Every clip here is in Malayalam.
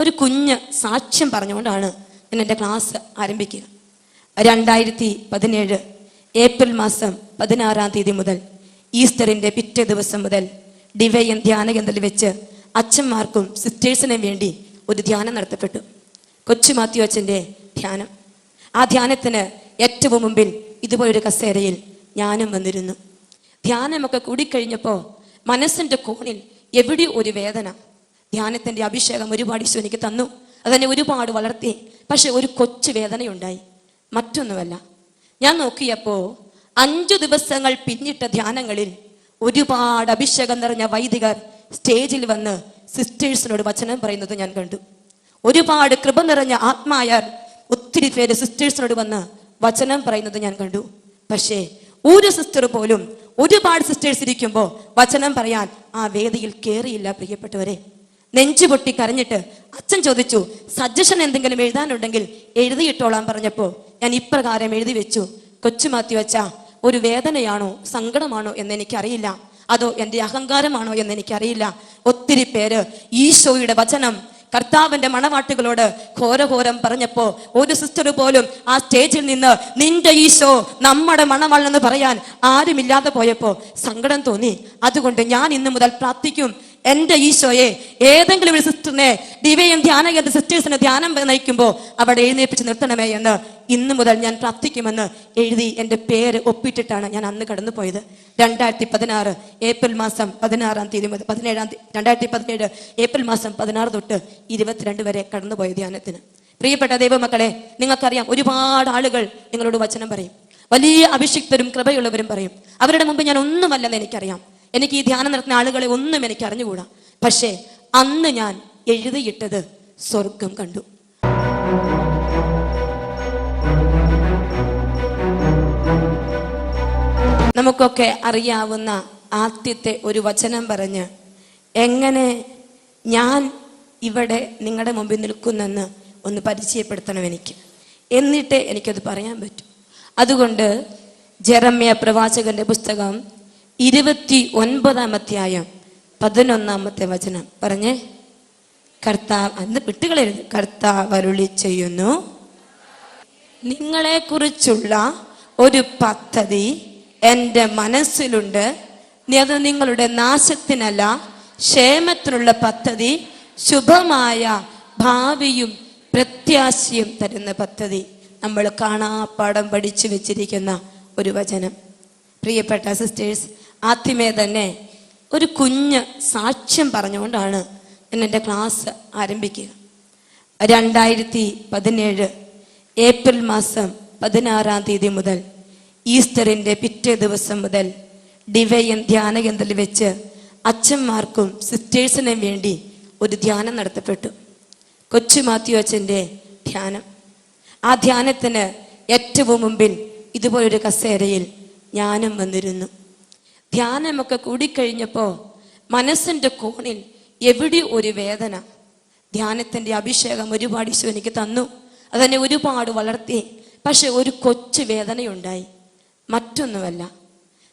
ഒരു കുഞ്ഞ് സാക്ഷ്യം പറഞ്ഞുകൊണ്ടാണ് ഞാൻ എന്റെ ക്ലാസ് ആരംഭിക്കുക. രണ്ടായിരത്തി പതിനേഴ് ഏപ്രിൽ മാസം പതിനാറാം തീയതി മുതൽ ഈസ്റ്ററിന്റെ പിറ്റേ ദിവസം മുതൽ ഡിവൈൻ ധ്യാന കേന്ദ്രത്തിൽ വെച്ച് അച്ഛന്മാർക്കും സിസ്റ്റേഴ്സിനും വേണ്ടി ഒരു ധ്യാനം നടത്തപ്പെട്ടു. കൊച്ചു മാത്യു അച്ഛന്റെ ധ്യാനം. ആ ധ്യാനത്തിന് ഏറ്റവും മുമ്പിൽ ഇതുപോലൊരു കസേരയിൽ ഞാനും വന്നിരുന്നു. ധ്യാനമൊക്കെ കൂടിക്കഴിഞ്ഞപ്പോൾ മനസ്സിന്റെ കോണിൽ എവിടെ ഒരു വേദന ധ്യാനത്തിന്റെ അഭിഷേകം ഒരുപാട് ഈശോ എനിക്ക് തന്നു. അതെന്നെ ഒരുപാട് വളർത്തി. പക്ഷെ ഒരു കൊച്ചു വേദനയുണ്ടായി. മറ്റൊന്നുമല്ല. ഞാൻ നോക്കിയപ്പോ അഞ്ചു ദിവസങ്ങൾ പിന്നിട്ട ധ്യാനങ്ങളിൽ ഒരുപാട് അഭിഷേകം നിറഞ്ഞ വൈദികർ സ്റ്റേജിൽ വന്ന് സിസ്റ്റേഴ്സിനോട് വചനം പറയുന്നത് ഞാൻ കണ്ടു. ഒരുപാട് കൃപ നിറഞ്ഞ ആത്മായർ ഒത്തിരി പേര് സിസ്റ്റേഴ്സിനോട് വന്ന് വചനം പറയുന്നത് ഞാൻ കണ്ടു. പക്ഷേ ഒരു സിസ്റ്റർ പോലും ഒരുപാട് സിസ്റ്റേഴ്സ് ഇരിക്കുമ്പോൾ വചനം പറയാൻ ആ വേദിയിൽ കയറിയില്ല പ്രിയപ്പെട്ടവരെ. നെഞ്ചു പൊട്ടി കരഞ്ഞിട്ട് അച്ഛൻ ചോദിച്ചു സജഷൻ എന്തെങ്കിലും എഴുതാനുണ്ടെങ്കിൽ എഴുതിയിട്ടോളാൻ പറഞ്ഞപ്പോ ഞാൻ ഇപ്രകാരം എഴുതി വെച്ചു. കൊച്ചുമാത്തി വെച്ച ഒരു വേദനയാണോ സങ്കടമാണോ എന്ന് എനിക്കറിയില്ല. അതോ എന്റെ അഹങ്കാരമാണോ എന്ന് എനിക്കറിയില്ല. ഒത്തിരി പേര് ഈശോയുടെ വചനം കർത്താവിന്റെ മണവാട്ടുകളോട് ഘോരഘോരം പറഞ്ഞപ്പോ ഒരു സിസ്റ്റർ പോലും ആ സ്റ്റേജിൽ നിന്ന് നിന്റെ ഈശോ നമ്മുടെ മണവാളെന്ന് പറയാൻ ആരുമില്ലാതെ പോയപ്പോ സങ്കടം തോന്നി. അതുകൊണ്ട് ഞാൻ ഇന്ന് മുതൽ പ്രാർത്ഥിക്കും. എന്റെ ഈശോയെ ഏതെങ്കിലും ഒരു സിസ്റ്ററിനെ ദിവ്യം ധ്യാന കേന്ദ്ര സിസ്റ്റേഴ്സിനെ ധ്യാനം നയിക്കുമ്പോൾ അവിടെ എഴുന്നേൽപ്പിച്ച് നിർത്തണമേ എന്ന് ഇന്നു മുതൽ ഞാൻ പ്രാർത്ഥിക്കുമെന്ന് എഴുതി എന്റെ പേര് ഒപ്പിട്ടിട്ടാണ് ഞാൻ അന്ന് കടന്നു പോയത് രണ്ടായിരത്തി പതിനാറ് ഏപ്രിൽ മാസം പതിനാറാം തീയതി മുതൽ പതിനേഴാം തീയതി രണ്ടായിരത്തി പതിനേഴ് ഏപ്രിൽ മാസം പതിനാറ് തൊട്ട് ഇരുപത്തിരണ്ട് വരെ കടന്നു പോയ ധ്യാനത്തിന്. പ്രിയപ്പെട്ട ദൈവമക്കളെ നിങ്ങൾക്കറിയാം ഒരുപാട് ആളുകൾ നിങ്ങളോട് വചനം പറയും. വലിയ അഭിഷിക്തരും കൃപയുള്ളവരും പറയും. അവരുടെ മുമ്പ് ഞാൻ ഒന്നുമല്ലെന്ന് എനിക്കറിയാം. എനിക്ക് ഈ ധ്യാനം നടത്തുന്ന ആളുകളെ ഒന്നും എനിക്ക് അറിഞ്ഞുകൂടാ. പക്ഷേ അന്ന് ഞാൻ എഴുതിയിട്ടത് സ്വർഗം കണ്ടു. നമുക്കൊക്കെ അറിയാവുന്ന ആദ്യത്തെ ഒരു വചനം പറഞ്ഞ് എങ്ങനെ ഞാൻ ഇവിടെ നിങ്ങളുടെ മുമ്പിൽ നിൽക്കുന്നെന്ന് ഒന്ന് പരിചയപ്പെടുത്തണം എനിക്ക്. എന്നിട്ടേ എനിക്കത് പറയാൻ പറ്റൂ. അതുകൊണ്ട് ജെറമ്യ പ്രവാചകന്റെ പുസ്തകം ഇരുപത്തി ഒൻപതാം അധ്യായം പതിനൊന്നാമത്തെ വചനം. പറഞ്ഞേ. കർത്താവ് അന്ന് വിട്ടുകളരുത് കർത്താവ് അരുളി ചെയ്യുന്നു. നിങ്ങളെ കുറിച്ചുള്ള ഒരു പദ്ധതി എന്റെ മനസ്സിലുണ്ട്. അത് നിങ്ങളുടെ നാശത്തിനല്ല ക്ഷേമത്തിനുള്ള പദ്ധതി ശുഭമായ ഭാവിയും പ്രത്യാശയും തരുന്ന പദ്ധതി. നമ്മൾ കാണാപ്പാടം പഠിച്ചു വെച്ചിരിക്കുന്ന ഒരു വചനം. പ്രിയപ്പെട്ട സിസ്റ്റേഴ്സ് ആദ്യമേ തന്നെ ഒരു കുഞ്ഞ് സാക്ഷ്യം പറഞ്ഞുകൊണ്ടാണ് ഞാൻ എന്റെ ക്ലാസ് ആരംഭിക്കുക. രണ്ടായിരത്തി പതിനേഴ് ഏപ്രിൽ മാസം പതിനാറാം തീയതി മുതൽ ഈസ്റ്ററിന്റെ പിറ്റേ ദിവസം മുതൽ ഡിവൈൻ ധ്യാന കേന്ദ്രത്തിൽ വെച്ച് അച്ഛന്മാർക്കും സിസ്റ്റേഴ്സിനും വേണ്ടി ഒരു ധ്യാനം നടത്തപ്പെട്ടു. കൊച്ചു മാത്യു അച്ഛന്റെ ധ്യാനം. ആ ധ്യാനത്തിന് ഏറ്റവും മുമ്പിൽ ഇതുപോലൊരു കസേരയിൽ ഞാനും വന്നിരുന്നു. ധ്യാനമൊക്കെ കൂടിക്കഴിഞ്ഞപ്പോൾ മനസ്സിന്റെ കോണിൽ എവിടെ ഒരു വേദന? ധ്യാനത്തിന്റെ അഭിഷേകം ഒരുപാട് ഈശോ എനിക്ക് തന്നു. അതെന്നെ ഒരുപാട് വളർത്തി. പക്ഷെ ഒരു കൊച്ചു വേദനയുണ്ടായി. മറ്റൊന്നുമല്ല.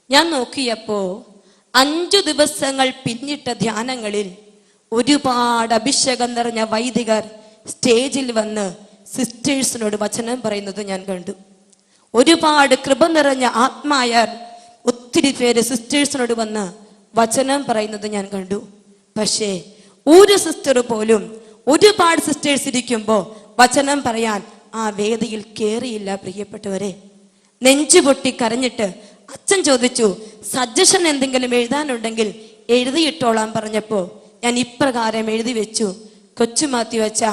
ഞാൻ നോക്കിയപ്പോൾ അഞ്ചു ദിവസങ്ങൾ പിന്നിട്ട ധ്യാനങ്ങളിൽ ഒരുപാട് അഭിഷേകം നിറഞ്ഞ വൈദികർ സ്റ്റേജിൽ വന്ന് സിസ്റ്റേഴ്സിനോട് വചനം പറയുന്നത് ഞാൻ കണ്ടു. ഒരുപാട് കൃപ നിറഞ്ഞ ആത്മായർ ഒത്തിരി പേര് സിസ്റ്റേഴ്സിനോട് വന്ന് വചനം പറയുന്നത് ഞാൻ കണ്ടു. പക്ഷേ ഒരു സിസ്റ്റർ പോലും ഒരുപാട് സിസ്റ്റേഴ്സ് ഇരിക്കുമ്പോൾ വചനം പറയാൻ ആ വേദിയിൽ കയറിയില്ല പ്രിയപ്പെട്ടവരെ. നെഞ്ചു പൊട്ടി കരഞ്ഞിട്ട് അച്ഛൻ ചോദിച്ചു സജഷൻ എന്തെങ്കിലും എഴുതാനുണ്ടെങ്കിൽ എഴുതിയിട്ടോളാൻ പറഞ്ഞപ്പോൾ ഞാൻ ഇപ്രകാരം എഴുതി വെച്ചു. കൊച്ചുമാത്തി വെച്ച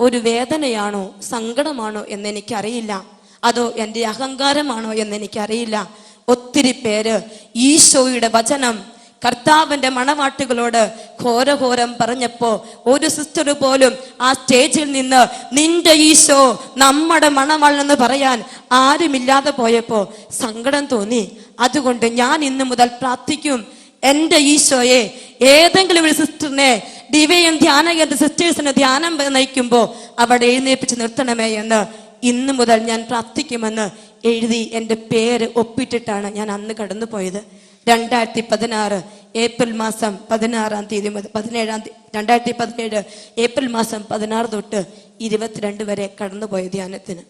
ഒരു വേദനയാണോ സങ്കടമാണോ എന്ന് എനിക്കറിയില്ല. അതോ എന്റെ അഹങ്കാരമാണോ എന്ന് എനിക്കറിയില്ല. ഒത്തിരി പേര് ഈശോയുടെ വചനം കർത്താവിന്റെ മണവാട്ടുകളോട് ഘോരഘോരം പറഞ്ഞപ്പോ ഒരു സിസ്റ്റർ പോലും ആ സ്റ്റേജിൽ നിന്ന് നിന്റെ ഈശോ നമ്മുടെ മണവാളെന്ന് പറയാൻ ആരുമില്ലാതെ പോയപ്പോ സങ്കടം തോന്നി. അതുകൊണ്ട് ഞാൻ ഇന്ന് മുതൽ പ്രാർത്ഥിക്കും എന്റെ ഈശോയെ ഏതെങ്കിലും ഒരു സിസ്റ്ററിനെ ഡിവൈൻ ധ്യാന കേന്ദ്ര സിസ്റ്റേഴ്സിന് ധ്യാനം നയിക്കുമ്പോൾ അവിടെ എഴുന്നേൽപ്പിച്ച് നിർത്തണമേ എന്ന് ഇന്ന് മുതൽ ഞാൻ പ്രാർത്ഥിക്കുമെന്ന് എഴുതി എന്റെ പേര് ഒപ്പിട്ടിട്ടാണ് ഞാൻ അന്ന് കടന്നു പോയത് രണ്ടായിരത്തി പതിനാറ് ഏപ്രിൽ മാസം പതിനാറാം തീയതി മുതൽ പതിനേഴാം തീയതി രണ്ടായിരത്തി പതിനേഴ് ഏപ്രിൽ മാസം പതിനാറ് തൊട്ട് ഇരുപത്തിരണ്ട് വരെ കടന്നുപോയ ധ്യാനത്തിന്.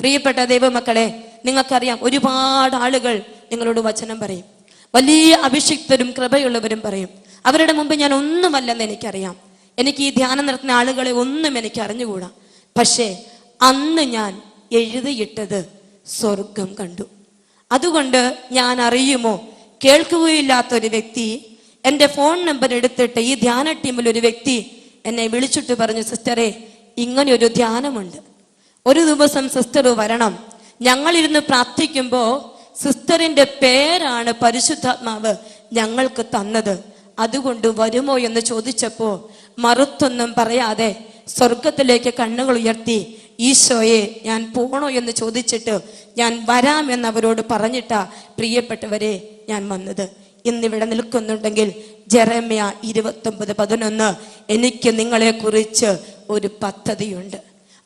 പ്രിയപ്പെട്ട ദൈവമക്കളെ നിങ്ങൾക്കറിയാം ഒരുപാട് ആളുകൾ നിങ്ങളോട് വചനം പറയും. വലിയ അഭിഷിക്തരും കൃപയുള്ളവരും പറയും. അവരുടെ മുമ്പ് ഞാൻ ഒന്നുമല്ലെന്ന് എനിക്കറിയാം. എനിക്ക് ഈ ധ്യാനം നടത്തുന്ന ആളുകളെ ഒന്നും എനിക്ക് അറിഞ്ഞുകൂടാ പക്ഷേ അന്ന് ഞാൻ എഴുതിയിട്ടത് സ്വർഗം കണ്ടു. അതുകൊണ്ട് ഞാൻ അറിയുമോ കേൾക്കുകയില്ലാത്ത ഒരു വ്യക്തി എന്റെ ഫോൺ നമ്പർ എടുത്തിട്ട് ഈ ധ്യാന ടീമിൽ ഒരു വ്യക്തി എന്നെ വിളിച്ചിട്ട് പറഞ്ഞു സിസ്റ്ററെ ഇങ്ങനെ ഒരു ധ്യാനമുണ്ട്. ഒരു ദിവസം സിസ്റ്റർ വരണം. ഞങ്ങളിരുന്ന് പ്രാർത്ഥിക്കുമ്പോൾ സിസ്റ്ററിന്റെ പേരാണ് പരിശുദ്ധാത്മാവ് ഞങ്ങൾക്ക് തന്നത്. അതുകൊണ്ട് വരുമോ എന്ന് ചോദിച്ചപ്പോൾ മറുത്തൊന്നും പറയാതെ സ്വർഗത്തിലേക്ക് കണ്ണുകൾ ഉയർത്തി ഈശോയെ ഞാൻ പോണോ എന്ന് ചോദിച്ചിട്ട് ഞാൻ വരാം അവരോട് പറഞ്ഞിട്ടാ പ്രിയപ്പെട്ടവരെ ഞാൻ വന്നത്. ഇന്നിവിടെ നിൽക്കുന്നുണ്ടെങ്കിൽ ജെറമ്യ ഇരുപത്തൊമ്പത് പതിനൊന്ന് എനിക്ക് നിങ്ങളെ കുറിച്ച് ഒരു പദ്ധതിയുണ്ട്.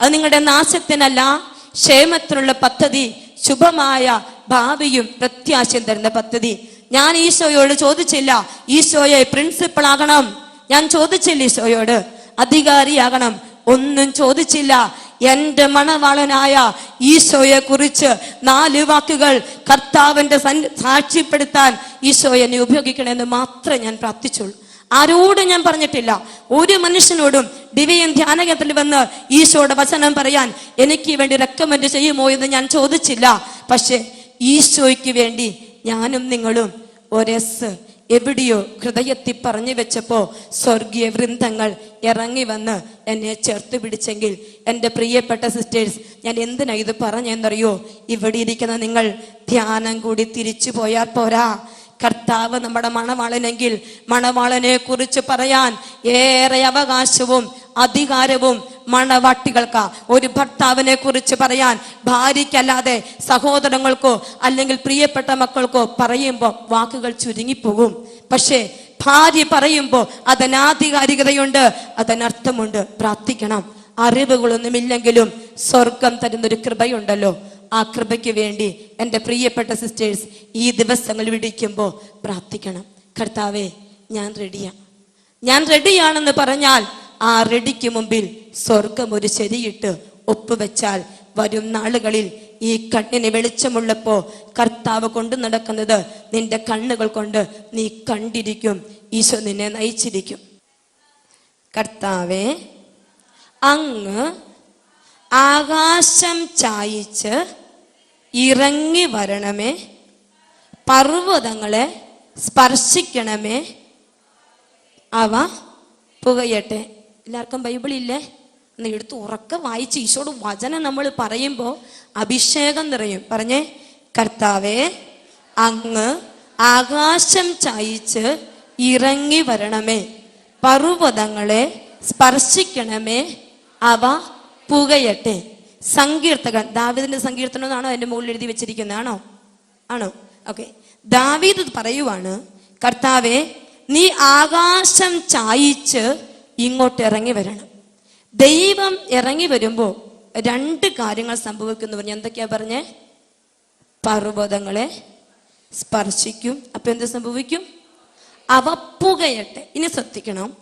അത് നിങ്ങളുടെ നാശത്തിനല്ല ക്ഷേമത്തിനുള്ള പദ്ധതി ശുഭമായ ഭാവിയും പ്രത്യാശയും തരുന്ന പദ്ധതി. ഞാൻ ഈശോയോട് ചോദിച്ചില്ല ഈശോയെ പ്രിൻസിപ്പൾ ആകണം. ഞാൻ ചോദിച്ചില്ല ഈശോയോട്. അധികാരിയാകണം. ഒന്നും ചോദിച്ചില്ല. എന്റെ മണവാളനായ ഈശോയെ കുറിച്ച് നാല് വാക്കുകൾ കർത്താവിന്റെ സാക്ഷ്യപ്പെടുത്താൻ ഈശോ എന്നെ ഉപയോഗിക്കണമെന്ന് മാത്രമേ ഞാൻ പ്രാർത്ഥിച്ചുള്ളൂ. ആരോടും ഞാൻ പറഞ്ഞിട്ടില്ല. ഒരു മനുഷ്യനോടും ദിവ്യൻ ധ്യാനകത്തിൽ വന്ന് ഈശോയുടെ വചനം പറയാൻ എനിക്ക് വേണ്ടി റെക്കമെൻഡ് ചെയ്യുമോ എന്ന് ഞാൻ ചോദിച്ചില്ല. പക്ഷെ ഈശോയ്ക്ക് വേണ്ടി ഞാനും നിങ്ങളും ഒരെസ് എവിടെയോ ഹൃദയത്തിൽ പറഞ്ഞു വെച്ചപ്പോ സ്വർഗീയ വൃന്ദങ്ങൾ ഇറങ്ങി വന്ന് എന്നെ ചേർത്ത് പിടിച്ചെങ്കിൽ എന്റെ പ്രിയപ്പെട്ട സിസ്റ്റേഴ്സ് ഞാൻ എന്തിനാ ഇത് പറഞ്ഞെന്നറിയോ ഇവിടെ ഇരിക്കുന്ന നിങ്ങൾ ധ്യാനം കൂടി തിരിച്ചു പോയാൽ പോരാ. കർത്താവ് നമ്മുടെ മണവാളനെങ്കിൽ മണവാളനെ കുറിച്ച് പറയാൻ ഏറെ അവകാശവും അധികാരവും മണവാട്ടികൾക്ക. ഒരു ഭർത്താവിനെ കുറിച്ച് പറയാൻ ഭാര്യയ്ക്കല്ലാതെ സഹോദരങ്ങൾക്കോ അല്ലെങ്കിൽ പ്രിയപ്പെട്ട മക്കൾക്കോ പറയുമ്പോൾ വാക്കുകൾ ചുരുങ്ങിപ്പോകും. പക്ഷേ ഭാര്യ പറയുമ്പോൾ അതിനാധികാരികതയുണ്ട് അതിനർത്ഥമുണ്ട്. പ്രാർത്ഥിക്കണം. അറിവുകളൊന്നുമില്ലെങ്കിലും സ്വർഗം തരുന്നൊരു കൃപയുണ്ടല്ലോ. ആ കൃപയ്ക്ക് വേണ്ടി എന്റെ പ്രിയപ്പെട്ട സിസ്റ്റേഴ്സ് ഈ ദിവസങ്ങൾ വിടിക്കുമ്പോൾ പ്രാർത്ഥിക്കണം. കർത്താവേ ഞാൻ റെഡിയാണ് ഞാൻ റെഡിയാണെന്ന് പറഞ്ഞാൽ ആ റെഡിക്ക് മുമ്പിൽ സ്വർഗം ഒരു ശരിയിട്ട് ഒപ്പുവെച്ചാൽ വരും നാളുകളിൽ ഈ കണ്ണിന് വെളിച്ചമുള്ളപ്പോ കർത്താവ് കൊണ്ട് നടക്കുന്നത് നിന്റെ കണ്ണുകൾ കൊണ്ട് നീ കണ്ടിരിക്കും. ഈശോ നിന്നെ നയിച്ചിരിക്കും. കർത്താവെ അങ്ങ് ആകാശം ചായിച്ച് ഇറങ്ങി വരണമേ. പർവതങ്ങളെ സ്പർശിക്കണമേ. അവ പുകയട്ടെ. എല്ലാവർക്കും ബൈബിൾ ഇല്ലേ? ഒന്ന് എടുത്ത് ഉറക്കെ വായിച്ച് ഈശോട് വചനം നമ്മൾ പറയുമ്പോൾ അഭിഷേകം നിറയും. പറഞ്ഞേ കർത്താവേ അങ്ങ് ആകാശം ചായിച്ച് ഇറങ്ങി വരണമേ. പർവതങ്ങളെ സ്പർശിക്കണമേ. അവ പുകയട്ടെ. സങ്കീർത്തകൻ. ദാവിദിന്റെ സങ്കീർത്തനം എന്നാണോ? എന്റെ മുകളിൽ എഴുതി വെച്ചിരിക്കുന്നത്. ആണോ? ആണോ? ഓക്കെ. ദാവീദ് പറയുവാണ് കർത്താവെ നീ ആകാശം ചായിച്ച് ഇങ്ങോട്ട് ഇറങ്ങി വരണം. ദൈവം ഇറങ്ങി വരുമ്പോൾ രണ്ട് കാര്യങ്ങൾ സംഭവിക്കുന്നു. പറഞ്ഞു എന്തൊക്കെയാ പറഞ്ഞേ? പർവതങ്ങളെ സ്പർശിക്കും. അപ്പൊ എന്ത് സംഭവിക്കും? അവ പുകയട്ടെ. ഇനി ശ്രദ്ധിക്കണം.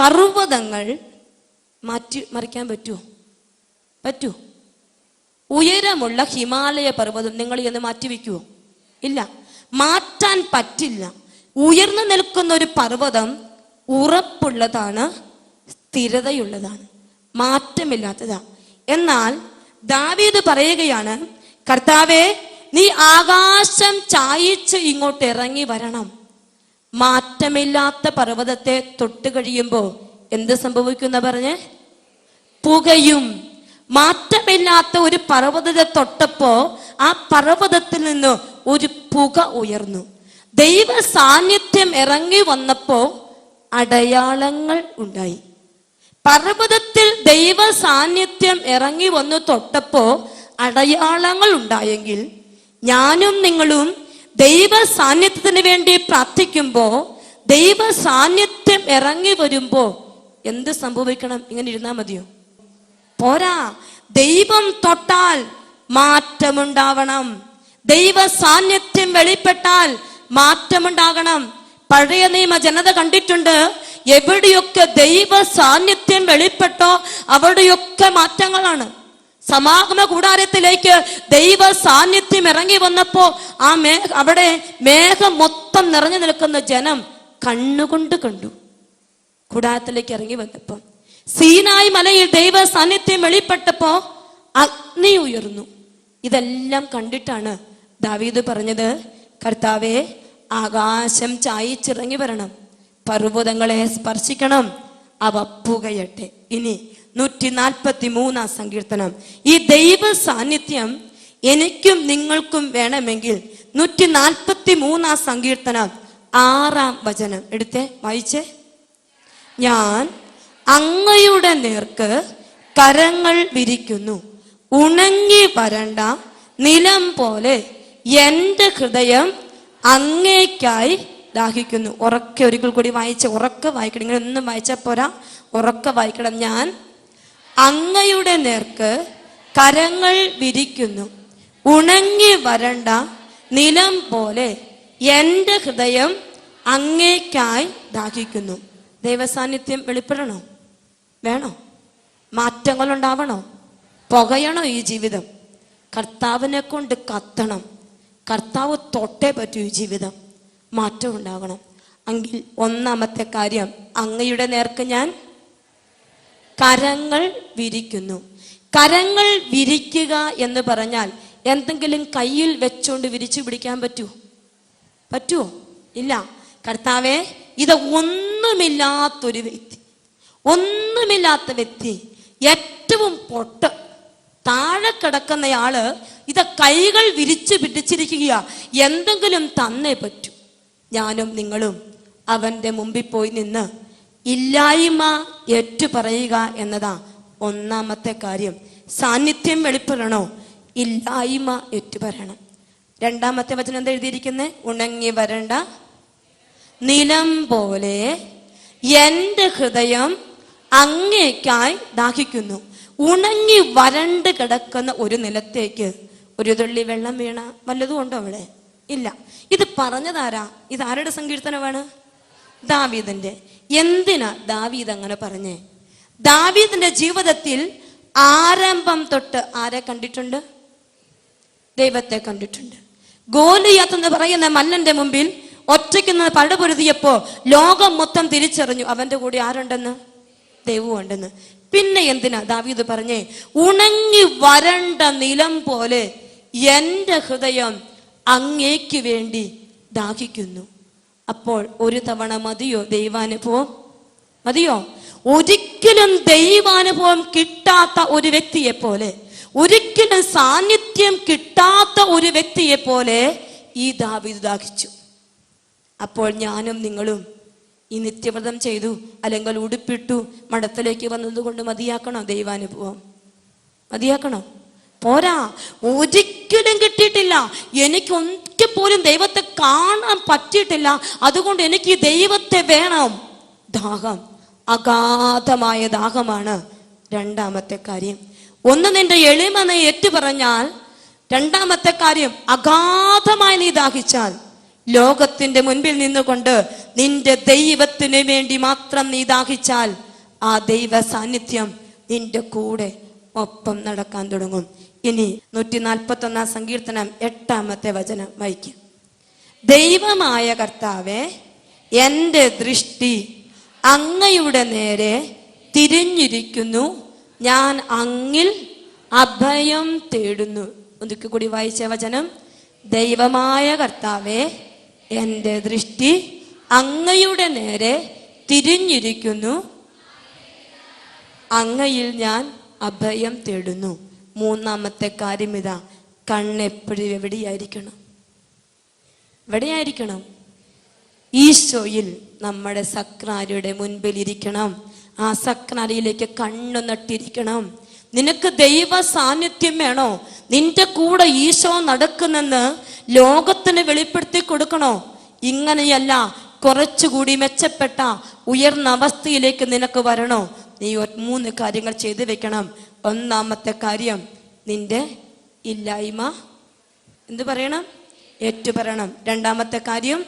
പർവതങ്ങൾ മാറ്റി മറിക്കാൻ പറ്റുമോ പറ്റൂ. ഉയരമുള്ള ഹിമാലയ പർവതം നിങ്ങൾ മാറ്റി മാറ്റിവെക്കുവോ? ഇല്ല. മാറ്റാൻ പറ്റില്ല. ഉയർന്നു നിൽക്കുന്ന ഒരു പർവതം ഉറപ്പുള്ളതാണ് സ്ഥിരതയുള്ളതാണ് മാറ്റമില്ലാത്തതാണ് എന്നാൽ ദാവീദ് പറയുകയാണ് കർത്താവെ നീ ആകാശം ചായിച്ച് ഇങ്ങോട്ട് ഇറങ്ങി വരണം. മാറ്റമില്ലാത്ത പർവതത്തെ തൊട്ട് കഴിയുമ്പോൾ എന്ത് സംഭവിക്കുന്ന പറഞ്ഞ്? പുകയും മാറ്റമില്ലാത്ത ഒരു പർവതത്തെ തൊട്ടപ്പോ ആ പർവതത്തിൽ നിന്ന് ഒരു പുക ഉയർന്നു. ദൈവ സാന്നിധ്യം ഇറങ്ങി വന്നപ്പോ അടയാളങ്ങൾ ഉണ്ടായി. പർവതത്തിൽ ദൈവ സാന്നിധ്യം ഇറങ്ങി വന്നു തൊട്ടപ്പോ അടയാളങ്ങൾ ഉണ്ടായെങ്കിൽ ഞാനും നിങ്ങളും ദൈവ സാന്നിധ്യത്തിന് വേണ്ടി പ്രാർത്ഥിക്കുമ്പോ ദൈവ സാന്നിധ്യം ഇറങ്ങി വരുമ്പോ എന്ത് സംഭവിക്കണം? ഇങ്ങനെ ഇരുന്നാ മതിയോ? പോരാ. ദൈവം തൊട്ടാൽ മാറ്റമുണ്ടാവണം. ദൈവ സാന്നിധ്യം വെളിപ്പെട്ടാൽ മാറ്റമുണ്ടാകണം. പഴയ നിയമ ജനത കണ്ടിട്ടുണ്ട് എവിടെയൊക്കെ ദൈവ സാന്നിധ്യം വെളിപ്പെട്ടോ അവിടെയൊക്കെ മാറ്റങ്ങളാണ്. സമാഗമ കൂടാരത്തിലേക്ക് ദൈവ സാന്നിധ്യം ഇറങ്ങി വന്നപ്പോ ആ മേ അവിടെ മേഘം മൊത്തം നിറഞ്ഞു നിൽക്കുന്ന ജനം കണ്ണുകൊണ്ട് കണ്ടു. കൂടാരത്തിലേക്ക് ഇറങ്ങി വന്നപ്പോ സീനായി മലയിൽ ദൈവ സാന്നിധ്യം വെളിപ്പെട്ടപ്പോ അഗ്നി ഉയർന്നു. ഇതെല്ലാം കണ്ടിട്ടാണ് ദാവീദ് പറഞ്ഞത് കർത്താവെ ആകാശം ചായിച്ചിറങ്ങി വരണം. പർവതങ്ങളെ സ്പർശിക്കണം. അവ പുകയട്ടെ. ഇനി നൂറ്റി നാൽപ്പത്തി മൂന്നാം സങ്കീർത്തനം. ഈ ദൈവ സാന്നിധ്യം എനിക്കും നിങ്ങൾക്കും വേണമെങ്കിൽ നൂറ്റി നാൽപ്പത്തി മൂന്നാം സങ്കീർത്തനം ആറാം വചനം. എടുത്തേ വായിച്ചേ. ഞാൻ അങ്ങയുടെ നേർക്ക് കരങ്ങൾ വിരിക്കുന്നു. ഉണങ്ങി വരണ്ട നിലം പോലെ എന്റെ ഹൃദയം അങ്ങേക്കായി ദാഹിക്കുന്നു. ഉറക്കെ ഒരിക്കൽ കൂടി വായിച്ച് ഉറക്കെ വായിക്കണം. ഇങ്ങനെ ഒന്നും വായിച്ചാൽ പോരാ. ഉറക്കെ വായിക്കണം ഞാൻ. അങ്ങയുടെ നേർക്ക് കരങ്ങൾ വിരിക്കുന്നു. ഉണങ്ങി വരണ്ട നിലം പോലെ എന്റെ ഹൃദയം അങ്ങേക്കായി ദാഹിക്കുന്നു. ദൈവസാന്നിധ്യം വെളിപ്പെടണോ. വേണോ? മാറ്റങ്ങൾ ഉണ്ടാവണോ പുകയണോ ഈ ജീവിതം? കർത്താവിനെ കൊണ്ട് കത്തണം. കർത്താവ് തൊട്ടേ പറ്റൂ ഈ ജീവിതം. മാറ്റം ഉണ്ടാകണം എങ്കിൽ ഒന്നാമത്തെ കാര്യം അങ്ങയുടെ നേർക്ക് ഞാൻ കരങ്ങൾ വിരിക്കുന്നു. കരങ്ങൾ വിരിക്കുക എന്ന് പറഞ്ഞാൽ എന്തെങ്കിലും കയ്യിൽ വെച്ചുകൊണ്ട് വിരിച്ചു പിടിക്കാൻ പറ്റൂ? പറ്റുമോ ഇല്ല. കർത്താവേ ഇത് ഒന്നുമില്ലാത്തൊരു വ്യക്തി. ഒന്നുമില്ലാത്ത വ്യക്തി ഏറ്റവും പൊട്ട് താഴെ കിടക്കുന്നയാൾ ഇത് കൈകൾ വിരിച്ചു പിടിച്ചിരിക്കുക എന്തെങ്കിലും തന്നേ പറ്റൂ. ഞാനും നിങ്ങളും അവന്റെ മുമ്പിൽ പോയി നിന്ന് ഇല്ലായ്മ ഏറ്റു പറയുക എന്നതാ ഒന്നാമത്തെ കാര്യം. സാന്നിധ്യം വെളിപ്പെടണോ? ഇല്ലായ്മ ഏറ്റു പറയണം. രണ്ടാമത്തെ വചനം എന്താ എഴുതിയിരിക്കുന്നത് ഉണങ്ങി വരണ്ട നിലം പോലെ എന്റെ ഹൃദയം അങ്ങേക്കായി ദാഹിക്കുന്നു. ഉണങ്ങി വരണ്ട് കിടക്കുന്ന ഒരു നിലത്തേക്ക് ഒരു തുള്ളി വെള്ളം വീണ വല്ലതും ഉണ്ടോ അവിടെ? ഇല്ല. ഇത് പറഞ്ഞതാരാ? ഇത് ആരുടെ സങ്കീർത്തനമാണ്? ദാവീദിന്റെ. എന്തിനാ ദാവീദ് അങ്ങനെ പറഞ്ഞേ? ദാവീദിന്റെ ജീവിതത്തിൽ ആരംഭം തൊട്ട് ആരെ കണ്ടിട്ടുണ്ട്? ദൈവത്തെ കണ്ടിട്ടുണ്ട്. ഗോലിയാത്ത് എന്ന് പറയുന്ന മല്ലന്റെ മുമ്പിൽ ഒറ്റയ്ക്ക് നിന്ന് പടപൊരുതിയപ്പോ ലോകം മൊത്തം തിരിച്ചറിഞ്ഞു അവന്റെ കൂടെ ആരുണ്ടെന്ന്? ദൈവവും ഉണ്ടെന്ന്. പിന്നെ എന്തിനാ ദാവീദ് പറഞ്ഞേ? ഉണങ്ങി വരണ്ട നിലം പോലെ എന്റെ ഹൃദയം അങ്ങേക്ക് വേണ്ടി ദാഹിക്കുന്നു. അപ്പോൾ ഒരു തവണ മതിയോ ദൈവാനുഭവം? മതിയോ? ഒരിക്കലും ദൈവാനുഭവം കിട്ടാത്ത ഒരു വ്യക്തിയെ പോലെ ഒരിക്കലും സാന്നിധ്യം കിട്ടാത്ത ഒരു വ്യക്തിയെ പോലെ ഈ ദാവീദ് ദാഹിച്ചു. അപ്പോൾ ഞാനും നിങ്ങളും ഈ നിത്യവ്രതം ചെയ്തു അല്ലെങ്കിൽ ഉടുപ്പിട്ടു മഠത്തിലേക്ക് വന്നതുകൊണ്ട് മതിയാക്കണോ ദൈവാനുഭവം? മതിയാക്കണോ? പോരാ. ഒരിക്കലും കിട്ടിയിട്ടില്ല. എനിക്ക് ഒരിക്കൽ പോലും ദൈവത്തെ കാണാൻ പറ്റിയിട്ടില്ല. അതുകൊണ്ട് എനിക്ക് ദൈവത്തെ വേണം. ദാഹം. അഗാധമായ ദാഹമാണ് രണ്ടാമത്തെ കാര്യം. ഒന്ന് നിന്റെ എളിമനെ ഏറ്റു പറഞ്ഞാൽ രണ്ടാമത്തെ കാര്യം അഗാധമായി നീ ദാഹിച്ചാൽ ലോകത്തിന്റെ മുൻപിൽ നിന്നുകൊണ്ട് നിന്റെ ദൈവത്തിന് വേണ്ടി മാത്രം നീ ദാഹിച്ചാൽ ആ ദൈവ സാന്നിധ്യം നിന്റെ കൂടെ ഒപ്പം നടക്കാൻ തുടങ്ങും. ഇനി നൂറ്റി നാൽപ്പത്തി ഒന്നാം സങ്കീർത്തനം എട്ടാമത്തെ വചനം വായിക്കും. ദൈവമായ കർത്താവെ എന്റെ ദൃഷ്ടി അങ്ങയുടെ നേരെ തിരിഞ്ഞിരിക്കുന്നു. ഞാൻ അങ്ങിൽ അഭയം തേടുന്നു. ഒതുക്കി കൂടി വായിച്ച വചനം ദൈവമായ കർത്താവെ എന്റെ ദൃഷ്ടി അങ്ങയുടെ നേരെ തിരിഞ്ഞിരിക്കുന്നു. അങ്ങയിൽ ഞാൻ അഭയം തേടുന്നു. മൂന്നാമത്തെ കാര്യം ഇതാ. കണ്ണെപ്പോഴും എവിടെയായിരിക്കണം? എവിടെയായിരിക്കണം? ഈശോയിൽ നമ്മുടെ സക്രാരിയുടെ മുൻപിൽ ഇരിക്കണം. ആ സക്രാരിയിലേക്ക് കണ്ണു നട്ടിരിക്കണം. നിനക്ക് ദൈവ സാന്നിധ്യം വേണോ? നിന്റെ കൂടെ ഈശോ നടക്കുന്നെന്ന് ലോകത്തിന് വെളിപ്പെടുത്തി കൊടുക്കണോ? ഇങ്ങനെയല്ല കുറച്ചുകൂടി മെച്ചപ്പെട്ട ഉയർന്ന അവസ്ഥയിലേക്ക് നിനക്ക് വരണോ? നീ മൂന്ന് കാര്യങ്ങൾ ചെയ്തു വെക്കണം. ഒന്നാമത്തെ കാര്യം നിന്റെ ഇല്ലായ്മ. എന്ത് പറയണം? ഏറ്റുപറയണം. രണ്ടാമത്തെ കാര്യം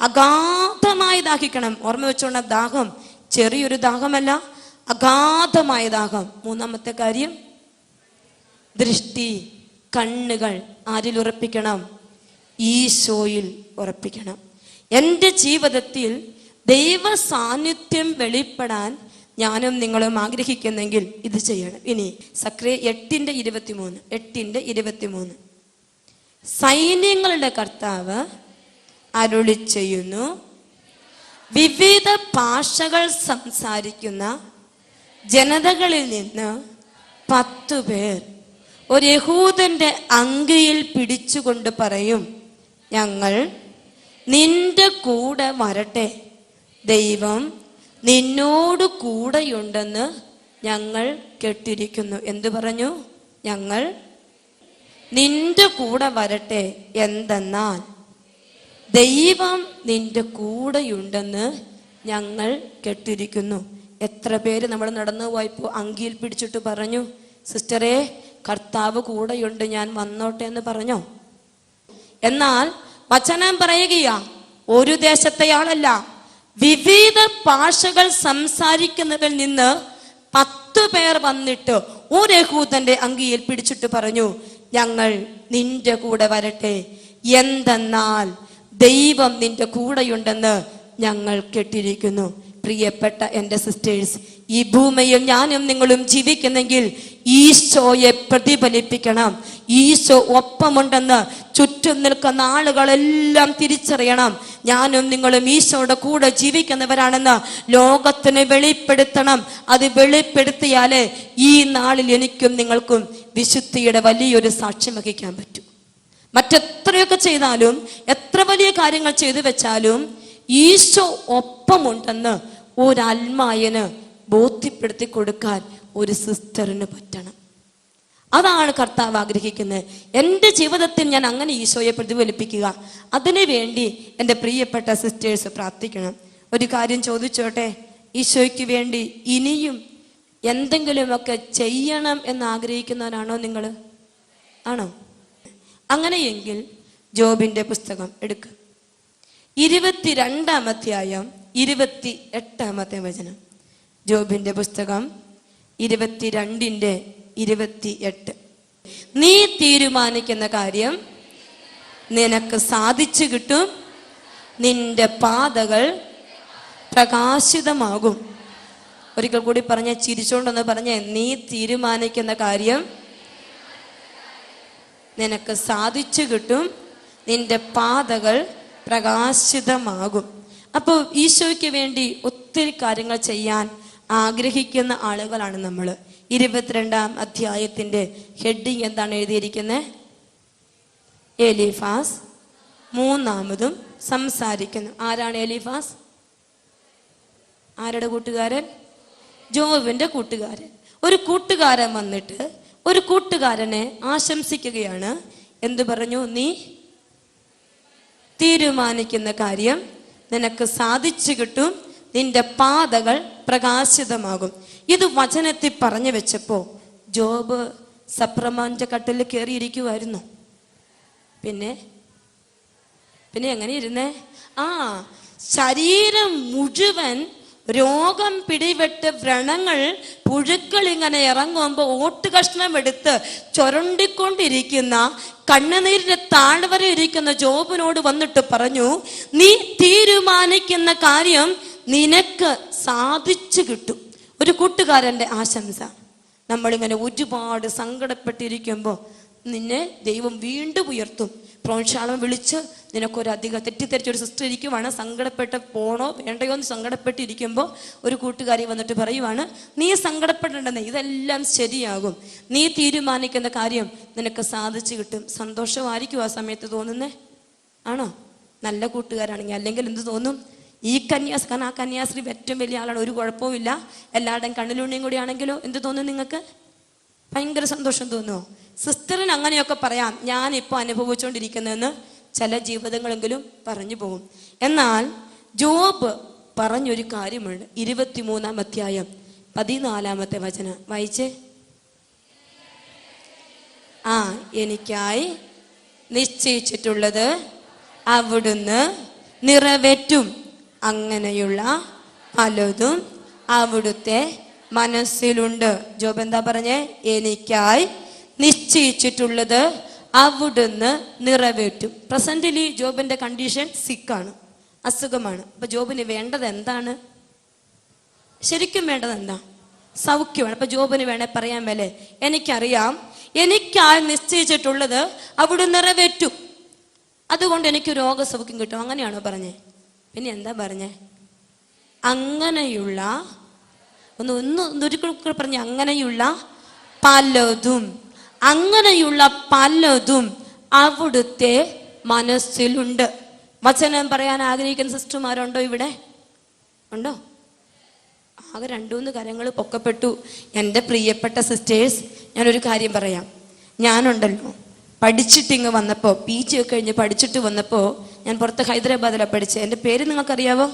അഗാധമായി ദാഹിക്കണം. ഓർമ്മ വെച്ചോണ്ട ദാഹം ചെറിയൊരു ദാഹമല്ല അഗാധമായ ദാഹം. മൂന്നാമത്തെ കാര്യം ദൃഷ്ടി കണ്ണുകൾ ആരിൽ ഉറപ്പിക്കണം ഈശോയിൽ ഉറപ്പിക്കണം. എന്റെ ജീവിതത്തിൽ ദൈവ സാന്നിധ്യം വെളിപ്പെടാൻ ഞാനും നിങ്ങളും ആഗ്രഹിക്കുന്നെങ്കിൽ ഇത് ചെയ്യണം. ഇനി സക്രിയ എട്ടിന്റെ ഇരുപത്തിമൂന്ന് എട്ടിന്റെ ഇരുപത്തിമൂന്ന്. സൈന്യങ്ങളുടെ കർത്താവ് അരുളി ചെയ്യുന്നു വിവിധ ഭാഷകൾ സംസാരിക്കുന്ന ജനതകളിൽ നിന്ന് പത്തു പേർ ഒരു യഹൂദന്റെ അങ്കിയിൽ പിടിച്ചുകൊണ്ട് പറയും ഞങ്ങൾ നിന്റെ കൂടെ വരട്ടെ. ദൈവം നിന്നോട് കൂടെയുണ്ടെന്ന് ഞങ്ങൾ കേട്ടിരിക്കുന്നു. എന്തു പറഞ്ഞു? ഞങ്ങൾ നിന്റെ കൂടെ വരട്ടെ എന്തെന്നാൽ ദൈവം നിന്റെ കൂടെയുണ്ടെന്ന് ഞങ്ങൾ കേട്ടിരിക്കുന്നു. എത്ര പേര് നമ്മൾ നടന്നു പോയപ്പോൾ അങ്കിയിൽ പിടിച്ചിട്ട് പറഞ്ഞു സിസ്റ്ററെ കർത്താവ് കൂടെയുണ്ട് ഞാൻ വന്നോട്ടെ എന്ന് പറഞ്ഞോ? എന്നാൽ വചനം പറയുകയാ ഒരു ദേശത്തെയാളല്ല വിവിധ ഭാഷകൾ സംസാരിക്കുന്നതിൽ നിന്ന് പത്ത് പേർ വന്നിട്ട് ഒരു അങ്കിയിൽ പിടിച്ചിട്ട് പറഞ്ഞു ഞങ്ങൾ നിന്റെ കൂടെ വരട്ടെ. എന്തെന്നാൽ ദൈവം നിന്റെ കൂടെയുണ്ടെന്ന് ഞങ്ങൾ കേട്ടിരിക്കുന്നു. പ്രിയപ്പെട്ട എന്റെ സിസ്റ്റേഴ്സ് ഈ ഭൂമിയിൽ ഞാനും നിങ്ങളും ജീവിക്കുന്നെങ്കിൽ ഈശോയെ പ്രതിഫലിപ്പിക്കണം. ഈശോ ഒപ്പമുണ്ടെന്ന് ചുറ്റും നിൽക്കുന്ന ആളുകളെല്ലാം തിരിച്ചറിയണം. ഞാനും നിങ്ങളും ഈശോയുടെ കൂടെ ജീവിക്കുന്നവരാണെന്ന് ലോകത്തിന് വെളിപ്പെടുത്തണം. അത് വെളിപ്പെടുത്തിയാലേ ഈ നാളിൽ എനിക്കും നിങ്ങൾക്കും വിശുദ്ധിയുടെ വലിയൊരു സാക്ഷ്യം വഹിക്കാൻ പറ്റും. മറ്റെത്രയൊക്കെ ചെയ്താലും എത്ര വലിയ കാര്യങ്ങൾ ചെയ്തു വെച്ചാലും ഈശോ ഒപ്പമുണ്ടെന്ന് ഒരു അൽമായന് ബോധ്യപ്പെടുത്തി കൊടുക്കാൻ ഒരു സിസ്റ്ററിന് പറ്റണം. അതാണ് കർത്താവ് ആഗ്രഹിക്കുന്നത്. എന്റെ ജീവിതത്തിൽ ഞാൻ അങ്ങനെ ഈശോയെ പ്രതിഫലിപ്പിക്കുക. അതിനു വേണ്ടി എന്റെ പ്രിയപ്പെട്ട സിസ്റ്റേഴ്സ് പ്രാർത്ഥിക്കണം. ഒരു കാര്യം ചോദിച്ചോട്ടെ? ഈശോയ്ക്ക് വേണ്ടി ഇനിയും എന്തെങ്കിലുമൊക്കെ ചെയ്യണം എന്ന് ആഗ്രഹിക്കുന്നവരാണോ നിങ്ങൾ? ആണോ? അങ്ങനെയെങ്കിൽ ജോബിന്റെ പുസ്തകം എടുക്കുക ഇരുപത്തിരണ്ടാം അധ്യായം ഇരുപത്തി എട്ടാമത്തെ വചനം. ജോബിന്റെ പുസ്തകം ഇരുപത്തിരണ്ടിന്റെ ഇരുപത്തി എട്ട് നീ തീരുമാനിക്കുന്ന കാര്യം നിനക്ക് സാധിച്ചു കിട്ടും. നിന്റെ പാതകൾ പ്രകാശിതമാകും. ഒരിക്കൽ കൂടി പറഞ്ഞ ചിരിച്ചോണ്ടെന്ന് പറഞ്ഞ നീ തീരുമാനിക്കുന്ന കാര്യം നിനക്ക് സാധിച്ചു കിട്ടും. നിന്റെ പാതകൾ പ്രകാശിതമാകും. അപ്പോൾ ഈശോയ്ക്ക് വേണ്ടി ഒത്തിരി കാര്യങ്ങൾ ചെയ്യാൻ ആഗ്രഹിക്കുന്ന ആളുകളാണ് നമ്മൾ. ഇരുപത്തിരണ്ടാം അധ്യായത്തിന്റെ ഹെഡിങ് എന്താണ് എഴുതിയിരിക്കുന്നത് എലിഫാസ് മൂന്നാമതും സംസാരിക്കുന്നു. ആരാണ് എലിഫാസ്? ആരുടെ കൂട്ടുകാരൻ? ജോവിന്റെ കൂട്ടുകാരൻ. ഒരു കൂട്ടുകാരൻ വന്നിട്ട് ഒരു കൂട്ടുകാരനെ ആശംസിക്കുകയാണ്. എന്തു പറഞ്ഞു? നീ തീരുമാനിക്കുന്ന കാര്യം നിനക്ക് സാധിച്ചു കിട്ടും. നിന്റെ പാതകൾ പ്രകാശിതമാകും. ഇത് വചനത്തിൽ പറഞ്ഞു വെച്ചപ്പോ ജോബ് സപ്രമാന്റെ കട്ടിൽ കയറിയിരിക്കുമായിരുന്നു പിന്നെ പിന്നെ എങ്ങനെ ഇരുന്നേ? ആ ശരീരം മുഴുവൻ രോഗം പിടിപെട്ട് വ്രണങ്ങൾ പുഴുക്കൾ ഇങ്ങനെ ഇറങ്ങുമ്പോൾ ഓട്ട് കഷ്ണം എടുത്ത് ചുരണ്ടിക്കൊണ്ടിരിക്കുന്ന കണ്ണുനീരിന്റെ താഴ്വര ഇരിക്കുന്ന ജോബിനോട് വന്നിട്ട് പറഞ്ഞു നീ തീരുമാനിക്കുന്ന കാര്യം നിനക്ക് സാധിച്ചു കിട്ടും. ഒരു കൂട്ടുകാരന്റെ ആശംസ. നമ്മളിങ്ങനെ ഒരുപാട് സങ്കടപ്പെട്ടിരിക്കുമ്പോൾ നിന്നെ ദൈവം വീണ്ടും ഉയർത്തും. പ്രോത്സാഹനം വിളിച്ച് നിനക്കൊരധികം തെറ്റിദ്ധരിച്ചൊരു സിസ്റ്റർ ഇരിക്കുവാണ് സങ്കടപ്പെട്ട് പോണോ വേണ്ടയോ എന്ന് സങ്കടപ്പെട്ടിരിക്കുമ്പോൾ ഒരു കൂട്ടുകാരി വന്നിട്ട് പറയുവാണ് നീ സങ്കടപ്പെടേണ്ടെന്ന് ഇതെല്ലാം ശരിയാകും. നീ തീരുമാനിക്കുന്ന കാര്യം നിനക്ക് സാധിച്ചു കിട്ടും. സന്തോഷമായിരിക്കും ആ സമയത്ത് തോന്നുന്നേ. ആണോ? നല്ല കൂട്ടുകാരാണെങ്കിൽ അല്ലെങ്കിൽ എന്ത് തോന്നും? ഈ കന്യാസ് കാരണം ആ കന്യാസ്ത്രീ ഏറ്റവും വലിയ ആളാണ് ഒരു കുഴപ്പവും ഇല്ല എല്ലാവരുടെയും കണ്ണിലുണ്ണിയും കൂടി ആണെങ്കിലോ എന്ത് തോന്നും നിങ്ങൾക്ക്? ഭയങ്കര സന്തോഷം തോന്നുമോ സിസ്റ്ററിന് അങ്ങനെയൊക്കെ പറയാം. ഞാൻ ഇപ്പോൾ അനുഭവിച്ചുകൊണ്ടിരിക്കുന്നതെന്ന് ചില ജീവിതങ്ങളെങ്കിലും പറഞ്ഞു പോകും. എന്നാൽ ജോബ് പറഞ്ഞൊരു കാര്യമുണ്ട്. ഇരുപത്തിമൂന്നാം അധ്യായം പതിനാലാമത്തെ വചനം. വായിച്ചേ. ആ എനിക്കായി നിശ്ചയിച്ചിട്ടുള്ളത് അവിടുന്ന് നിറവേറ്റും. അങ്ങനെയുള്ള പലതും അവിടുത്തെ മനസ്സിലുണ്ട്. ജോബ് എന്താ പറഞ്ഞേ? എനിക്കായി നിശ്ചയിച്ചിട്ടുള്ളത് അവിടുന്ന് നിറവേറ്റും. പ്രസന്റിലി ജോബിന്റെ കണ്ടീഷൻ സിക്കാണ് അസുഖമാണ്. അപ്പൊ ജോബിന് വേണ്ടത് എന്താണ്? ശരിക്കും വേണ്ടത് എന്താ? സൗഖ്യമാണ്. അപ്പൊ ജോബിന് വേണേ പറയാൻ മേലെ എനിക്കറിയാം. എനിക്കായി നിശ്ചയിച്ചിട്ടുള്ളത് അവിടെ നിറവേറ്റും. അതുകൊണ്ട് എനിക്ക് രോഗസൗഖ്യം കിട്ടും. അങ്ങനെയാണോ പറഞ്ഞേ? പിന്നെ എന്താ പറഞ്ഞേ? അങ്ങനെയുള്ള ഒന്ന് ഒന്ന് ഒരിക്കൽ പറഞ്ഞ അങ്ങനെയുള്ള പലതും അങ്ങനെയുള്ള പലതും അവിടുത്തെ മനസ്സിലുണ്ട്. വചനം പറയാൻ ആഗ്രഹിക്കുന്ന സിസ്റ്റർമാരുണ്ടോ ഇവിടെ? ഉണ്ടോ? ആകെ രണ്ടുമൂന്ന് കാര്യങ്ങൾ പൊക്കപ്പെട്ടു. എന്റെ പ്രിയപ്പെട്ട സിസ്റ്റേഴ്സ് ഞാനൊരു കാര്യം പറയാം. ഞാനുണ്ടല്ലോ പഠിച്ചിട്ട് ഇങ്ങ് വന്നപ്പോൾ പി ജി ഒക്കെ കഴിഞ്ഞ് പഠിച്ചിട്ട് വന്നപ്പോൾ ഞാൻ പുറത്ത് ഹൈദരാബാദിലാണ് പഠിച്ചത് എന്റെ പേര് നിങ്ങൾക്കറിയാവോ?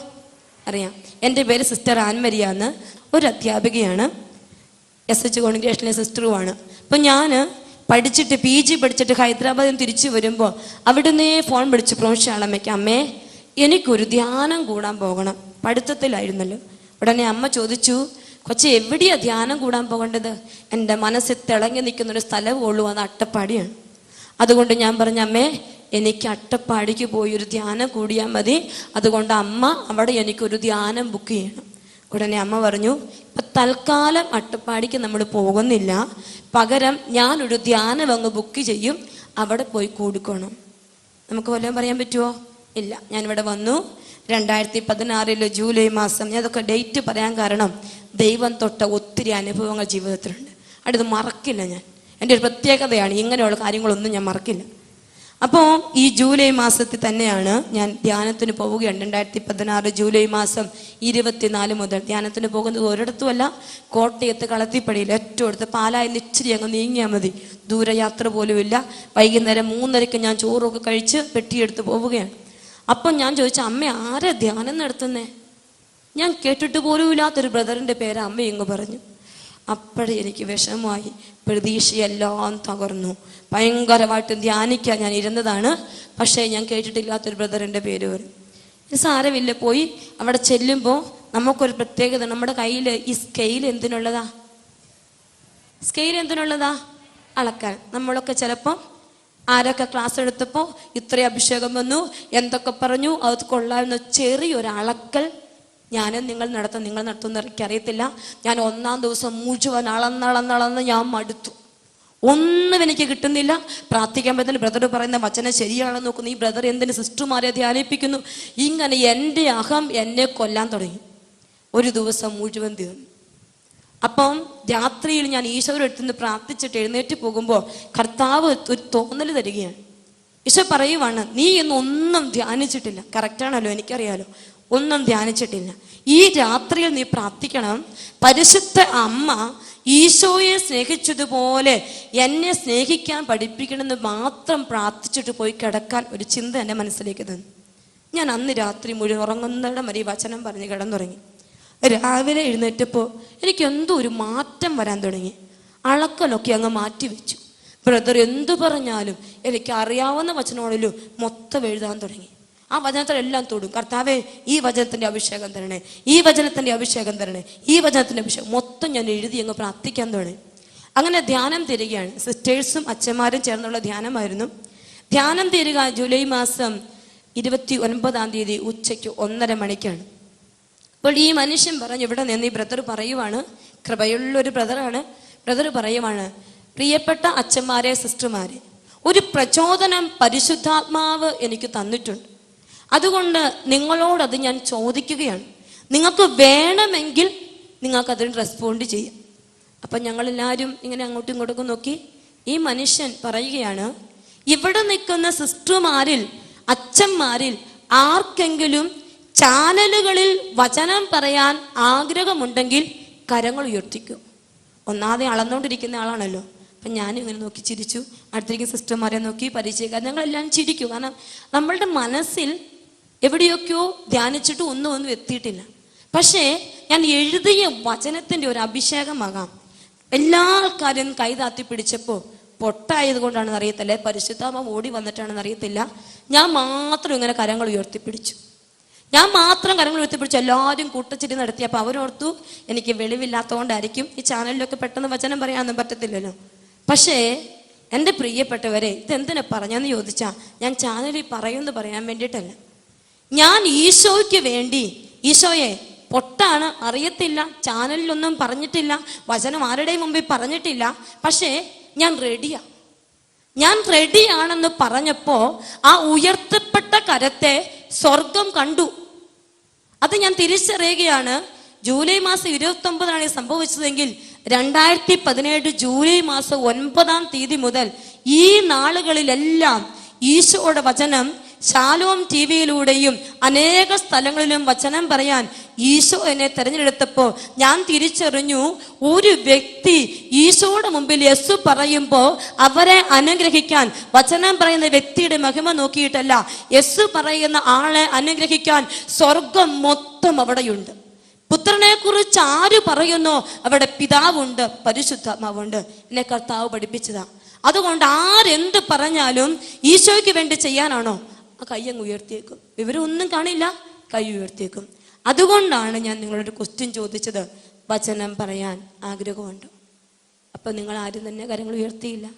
അറിയാം. എന്റെ പേര് സിസ്റ്റർ ആൻമരിയാന്ന്. ഒരു അധ്യാപികയാണ്. എസ് എച്ച് കോൺഗ്രേഷനിലെ സിസ്റ്ററുമാണ് അപ്പം ഞാൻ പഠിച്ചിട്ട് പി ജി പഠിച്ചിട്ട് ഹൈദരാബാദിൽ തിരിച്ചു വരുമ്പോൾ അവിടുന്നേ ഫോൺ വിളിച്ച് പ്രൊഫഷണമ്മയ്ക്ക് അമ്മേ എനിക്കൊരു ധ്യാനം കൂടാൻ പോകണം. പഠിത്തത്തിലായിരുന്നല്ലോ. ഉടനെ അമ്മ ചോദിച്ചു കൊച്ചി എവിടെയാ ധ്യാനം കൂടാൻ പോകേണ്ടത്? എന്റെ മനസ്സിൽ തിളങ്ങി നിൽക്കുന്ന ഒരു സ്ഥലം ഉള്ളൂ അത് അട്ടപ്പാടിയാണ്. അതുകൊണ്ട് ഞാൻ പറഞ്ഞ അമ്മേ എനിക്ക് അട്ടപ്പാടിക്ക് പോയി ഒരു ധ്യാനം കൂടിയാൽ മതി. അതുകൊണ്ട് അമ്മ അവിടെ എനിക്കൊരു ധ്യാനം ബുക്ക് ചെയ്യണം. ഉടനെ അമ്മ പറഞ്ഞു ഇപ്പൊ തൽക്കാലം അട്ടപ്പാടിക്ക് നമ്മൾ പോകുന്നില്ല. പകരം ഞാനൊരു ധ്യാനം അങ്ങ് ബുക്ക് ചെയ്യും. അവിടെ പോയി കൂടിക്കോണം. നമുക്ക് വല്ലതും പറയാൻ പറ്റുമോ ഇല്ല. ഞാനിവിടെ വന്നു. രണ്ടായിരത്തി പതിനാറിൽ ജൂലൈ മാസം ഞാൻ അതൊക്കെ ഡേറ്റ് പറയാൻ കാരണം ദൈവം തൊട്ട ഒത്തിരി അനുഭവങ്ങൾ ജീവിതത്തിലുണ്ട്. അടുത്ത് മറക്കില്ല ഞാൻ. എന്റെ ഒരു പ്രത്യേകതയാണ് ഇങ്ങനെയുള്ള കാര്യങ്ങളൊന്നും ഞാൻ മറക്കില്ല. അപ്പോൾ ഈ ജൂലൈ മാസത്തിൽ തന്നെയാണ് ഞാൻ ധ്യാനത്തിന് പോവുകയാണ്. രണ്ടായിരത്തി പതിനാറ് ജൂലൈ മാസം ഇരുപത്തിനാല് മുതൽ ധ്യാനത്തിന് പോകുന്നത് ഒരിടത്തുമല്ല കോട്ടയത്ത് കളത്തിപ്പടിയിൽ ഏറ്റവും അടുത്ത്. പാലായിൽ ഇച്ചിരി അങ്ങ് നീങ്ങിയാൽ മതി. ദൂരയാത്ര പോലുമില്ല വൈകുന്നേരം മൂന്നരയ്ക്ക് ഞാൻ ചോറൊക്കെ കഴിച്ച് പെട്ടിയെടുത്ത് പോവുകയാണ്. അപ്പം ഞാൻ ചോദിച്ചു അമ്മ ആരാ ധ്യാനം നടത്തുന്നേ? ഞാൻ കേട്ടിട്ട് പോലുമില്ലാത്തൊരു ബ്രദറിന്റെ പേര് അമ്മ ഇങ്ങ് പറഞ്ഞു. അപ്പോഴേ എനിക്ക് വിഷമമായി. പ്രതീക്ഷയെല്ലാം തകർന്നു. ഭയങ്കരമായിട്ട് ധ്യാനിക്കാൻ ഞാൻ ഇരുന്നതാണ്. പക്ഷേ ഞാൻ കേട്ടിട്ടില്ലാത്തൊരു ബ്രദറിന്റെ പേര് വരും സാരമില്ല പോയി അവിടെ ചെല്ലുമ്പോൾ നമുക്കൊരു പ്രത്യേകത നമ്മുടെ കയ്യിൽ ഈ സ്കെയിൽ എന്തിനുള്ളതാ? സ്കെയിൽ എന്തിനുള്ളതാ? അളക്കാൻ നമ്മളൊക്കെ ചിലപ്പം ആരൊക്കെ ക്ലാസ് എടുത്തപ്പോൾ ഇത്രയും അഭിഷേകം വന്നു എന്തൊക്കെ പറഞ്ഞു അത് കൊള്ളാവുന്ന ചെറിയൊരു അളക്കൽ ഞാനും നിങ്ങൾ നടത്തും നിങ്ങൾ നടത്തുന്ന എനിക്കറിയത്തില്ല ഞാൻ ഒന്നാം ദിവസം മുഴുവൻ അളന്നളന്നളന്ന് ഞാൻ മടുത്തു. ഒന്നും എനിക്ക് കിട്ടുന്നില്ല. പ്രാർത്ഥിക്കാൻ പറ്റുന്ന ബ്രദർ പറയുന്ന വചനം ശരിയാണെന്ന് നോക്കുന്നു ഈ ബ്രദർ എന്തിന് സിസ്റ്റർമാരെ ധ്യാനിപ്പിക്കുന്നു? ഇങ്ങനെ എന്റെ അഹം എന്നെ കൊല്ലാൻ തുടങ്ങി. ഒരു ദിവസം മുഴുവൻ തീർന്നു. അപ്പം രാത്രിയിൽ ഞാൻ ഈശോരെടുത്തുനിന്ന് പ്രാർത്ഥിച്ചിട്ട് എഴുന്നേറ്റ് പോകുമ്പോൾ കർത്താവ് ഒരു തോന്നൽ തരികയാണ്. ഈശോ പറയുവാണ് നീ ഇന്ന് ഒന്നും ധ്യാനിച്ചിട്ടില്ല. കറക്റ്റാണല്ലോ എനിക്കറിയാലോ. ഒന്നും ധ്യാനിച്ചിട്ടില്ല. ഈ രാത്രിയിൽ നീ പ്രാർത്ഥിക്കണം. പരിശുദ്ധ അമ്മ ഈശോയെ സ്നേഹിച്ചതുപോലെ എന്നെ സ്നേഹിക്കാൻ പഠിപ്പിക്കണമെന്ന് മാത്രം പ്രാർത്ഥിച്ചിട്ട് പോയി കിടക്കാൻ ഒരു ചിന്ത എന്റെ മനസ്സിലേക്ക് തന്നു. ഞാൻ അന്ന് രാത്രി മുഴുവൻ ഉറങ്ങുന്നവരുടെ മരി വചനം പറഞ്ഞ് കിടന്നുറങ്ങി. രാവിലെ എഴുന്നേറ്റപ്പോൾ എനിക്ക് എന്തോ ഒരു മാറ്റം വരാൻ തുടങ്ങി. അളക്കലൊക്കെ അങ്ങ് മാറ്റി വെച്ചു ബ്രദർ എന്തു പറഞ്ഞാലും എനിക്ക് അറിയാവുന്ന വചനങ്ങളിലും മൊത്തം എഴുതാൻ തുടങ്ങി. ആ വചനത്തിലെല്ലാം തൊടും. കർത്താവേ ഈ വചനത്തിന്റെ അഭിഷേകം തരണേ. ഈ വചനത്തിന്റെ അഭിഷേകം തരണേ. ഈ വചനത്തിന്റെ അഭിഷേകം. മൊത്തം ഞാൻ എഴുതി അങ്ങ് പ്രാർത്ഥിക്കാൻ തുടങ്ങി. അങ്ങനെ ധ്യാനം തരികയാണ്. സിസ്റ്റേഴ്സും അച്ഛന്മാരും ചേർന്നുള്ള ധ്യാനമായിരുന്നു. ധ്യാനം തീരുക ജൂലൈ മാസം ഇരുപത്തി ഒൻപതാം തീയതി ഉച്ചയ്ക്ക് ഒന്നര മണിക്കാണ്. അപ്പോൾ ഈ മനുഷ്യൻ പറഞ്ഞു ഇവിടെ നിന്ന് ഈ ബ്രദർ പറയുവാണ്. കൃപയുള്ള ഒരു ബ്രദറാണ്. ബ്രദർ പറയുവാണ് പ്രിയപ്പെട്ട അച്ഛന്മാരെ സിസ്റ്റർമാരെ ഒരു പ്രചോദനം പരിശുദ്ധാത്മാവ് എനിക്ക് തന്നിട്ടുണ്ട്. അതുകൊണ്ട് നിങ്ങളോടത് ഞാൻ ചോദിക്കുകയാണ്. നിങ്ങൾക്ക് വേണമെങ്കിൽ നിങ്ങൾക്ക് അതിന് റെസ്പോണ്ട് ചെയ്യാം. അപ്പം ഞങ്ങളെല്ലാവരും ഇങ്ങനെ അങ്ങോട്ടും ഇങ്ങോട്ടും നോക്കി. ഈ മനുഷ്യൻ പറയുകയാണ് ഇവിടെ നിൽക്കുന്ന സിസ്റ്റർമാരിൽ അച്ഛന്മാരിൽ ആർക്കെങ്കിലും ചാനലുകളിൽ വചനം പറയാൻ ആഗ്രഹമുണ്ടെങ്കിൽ കരങ്ങൾ ഉയർത്തിക്കും. ഒന്നാതെ അളന്നുകൊണ്ടിരിക്കുന്ന ആളാണല്ലോ. അപ്പം ഞാനും ഇങ്ങനെ നോക്കി ചിരിച്ചു. അടുത്തിരിക്കുന്ന സിസ്റ്റർമാരെ നോക്കി പരിചയക്കാർ ഞങ്ങളെല്ലാം ചിരിക്കും. കാരണം നമ്മളുടെ മനസ്സിൽ എവിടെയൊക്കെയോ ധ്യാനിച്ചിട്ട് ഒന്നും ഒന്നും എത്തിയിട്ടില്ല. പക്ഷേ ഞാൻ എഴുതിയ വചനത്തിന്റെ ഒരു അഭിഷേകമാകാം. എല്ലാ ആൾക്കാരും കൈതാത്തി പിടിച്ചപ്പോൾ പൊട്ടായത് കൊണ്ടാണെന്ന് അറിയത്തില്ല. പരിശുദ്ധാമ ഓടി വന്നിട്ടാണെന്ന് അറിയത്തില്ല. ഞാൻ മാത്രം ഇങ്ങനെ കരങ്ങൾ ഉയർത്തിപ്പിടിച്ചു. ഞാൻ മാത്രം കരങ്ങൾ ഉയർത്തിപ്പിടിച്ചു. എല്ലാവരും കൂട്ടച്ചിട്ട് നടത്തിയപ്പോൾ അവരോർത്തു എനിക്ക് വെളിവില്ലാത്തതുകൊണ്ടായിരിക്കും ഈ ചാനലിലൊക്കെ പെട്ടെന്ന് വചനം പറയാനൊന്നും പറ്റത്തില്ലല്ലോ. പക്ഷേ എന്റെ പ്രിയപ്പെട്ടവരെ ഇതെന്തിനാ പറഞ്ഞെന്ന് ചോദിച്ചാൽ ഞാൻ ചാനലിൽ പറയുമെന്ന് പറയാൻ വേണ്ടിയിട്ടല്ല. ഞാൻ ഈശോയ്ക്ക് വേണ്ടി ഈശോയെ പൊട്ടാണ് അറിയത്തില്ല ചാനലിലൊന്നും പറഞ്ഞിട്ടില്ല വചനം ആരുടെയും മുമ്പിൽ പറഞ്ഞിട്ടില്ല പക്ഷേ ഞാൻ റെഡിയാ. ഞാൻ റെഡിയാണെന്ന് പറഞ്ഞപ്പോ ആ ഉയർത്തപ്പെട്ട കരത്തെ സ്വർഗം കണ്ടു. അത് ഞാൻ തിരിച്ചറിയുകയാണ്. ജൂലൈ മാസം ഇരുപത്തി ഒമ്പതാണ് സംഭവിച്ചതെങ്കിൽ രണ്ടായിരത്തി പതിനേഴ് ജൂലൈ മാസം ഒൻപതാം തീയതി മുതൽ ഈ നാളുകളിലെല്ലാം ഈശോയുടെ വചനം ശാലോം ടി വിയിലൂടെയും അനേക സ്ഥലങ്ങളിലും വചനം പറയാൻ ഈശോ എന്നെ തെരഞ്ഞെടുത്തപ്പോൾ ഞാൻ തിരിച്ചറിഞ്ഞു ഒരു വ്യക്തി ഈശോയുടെ മുമ്പിൽ യെസ് പറയുമ്പോൾ അവരെ അനുഗ്രഹിക്കാൻ വചനം പറയുന്ന വ്യക്തിയുടെ മഹിമ നോക്കിയിട്ടല്ല യെസ് പറയുന്ന ആളെ അനുഗ്രഹിക്കാൻ സ്വർഗം മൊത്തം അവിടെയുണ്ട്. പുത്രനെ കുറിച്ച് ആര് പറയുന്നോ അവിടെ പിതാവുണ്ട് പരിശുദ്ധാത്മാവുണ്ട്. എന്നെ കർത്താവ് പഠിപ്പിച്ചതാ. അതുകൊണ്ട് ആരെന്ത് പറഞ്ഞാലും ഈശോയ്ക്ക് വേണ്ടി ചെയ്യാനാണോ? ആ കൈ അങ്ങ് ഉയർത്തിയേക്കും. വിവരമൊന്നും കാണില്ല കൈ ഉയർത്തിയേക്കും. അതുകൊണ്ടാണ് ഞാൻ നിങ്ങളോട് ക്വസ്റ്റ്യൻ ചോദിച്ചത്. വചനം പറയാൻ ആഗ്രഹമുണ്ട്. അപ്പൊ നിങ്ങൾ ആരും തന്നെ കരങ്ങൾ ഉയർത്തിയില്ല.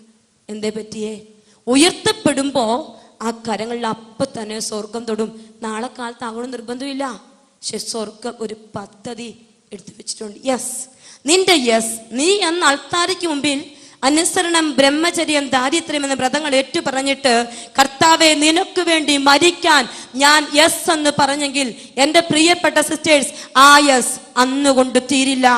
എന്തേ പറ്റിയേ? ഉയർത്തപ്പെടുമ്പോൾ ആ കരങ്ങളിൽ അപ്പൊ തന്നെ സ്വർഗം തൊടും. നാളെ കാലത്ത് ആകണം നിർബന്ധമില്ല. പക്ഷെ സ്വർഗം ഒരു പദ്ധതി എടുത്തു വെച്ചിട്ടുണ്ട്. യെസ് നിന്റെ യെസ് നീ എന്ന ആൾക്കാരയ്ക്ക് മുമ്പിൽ അനുസരണം ബ്രഹ്മചര്യം ദാരിദ്ര്യം എന്ന വ്രതങ്ങൾ ഏറ്റു പറഞ്ഞിട്ട് കർത്താവെ നിനക്ക് വേണ്ടി മരിക്കാൻ ഞാൻ യെസ് എന്ന് പറഞ്ഞെങ്കിൽ എന്റെ പ്രിയപ്പെട്ട സിസ്റ്റേഴ്സ് ആ യെസ് അന്നുകൊണ്ട് തീരില്ല.